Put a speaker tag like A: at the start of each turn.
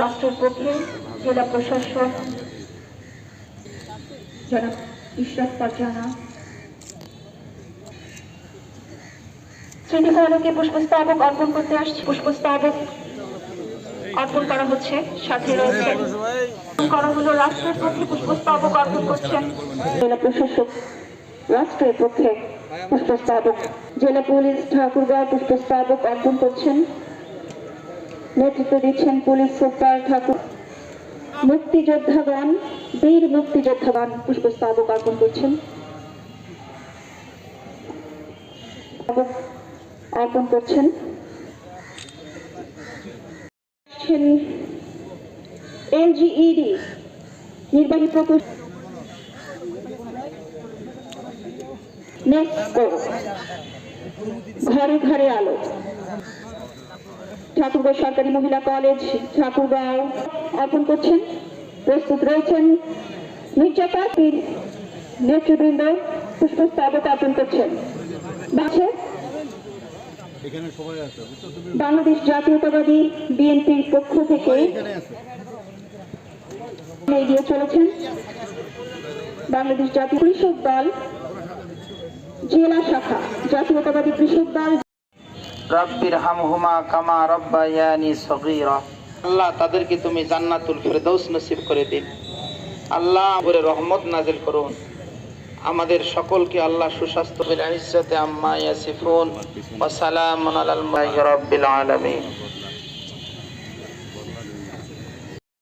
A: রাষ্ট্রের পক্ষে জেলা প্রশাসক জনাব ইশরাত ফারজানা। স্মৃতিফলকে পুষ্পস্তবক অর্পণ করতে আসছে। পুষ্পস্তবক অর্পণ করা হচ্ছে, সাথে রয়েছে। রাষ্ট্রের পক্ষে পুষ্পস্তবক অর্পণ করছেন জেলা পুলিশ ঠাকুরগাঁও পুষ্পস্তবক অর্পণ করছেন। নেতৃত্ব দিচ্ছেন পুলিশ সুপার ঠাকুর। মুক্তিযোদ্ধাগণ, বীর মুক্তিযোদ্ধাগণ পুষ্পস্তবক অর্পণ করছেন। অর্পণ করছেন। এলজিইডি নির্বাহী নেক্সকো ঘরে ঘরে আলো। ঠাকুরগাঁও সরকারি মহিলা কলেজ, ঠাকুরগাঁও অর্পণ করছেন, প্রস্তুত রয়েছেন মির্জাপাতির নেতৃবৃন্দ, পুষ্পস্তবক অর্পণ করছেন। বাসে বাংলাদেশ জাতীয়তাবাদী বিএনপির পক্ষ থেকে এগিয়ে চলেছেন বাংলাদেশ জাতীয় কৃষক দল জেলা শাখা, জাতীয়তাবাদী কৃষক দল
B: রব্বির হামহুমা কামা রব্বায়ানি সগীরা। আল্লাহ তাদেরকে তুমি জান্নাতুল ফেরদৌস নসিব করে দিন। আল্লাহ করে রহমত নাজিল করুন। আমাদের সকলকে আল্লাহ সুস্বাস্থ্য আম্মা ইয়াসিফুন ওয়া সালামুন আলাল মুরসালিন। রব্বিল আলামিন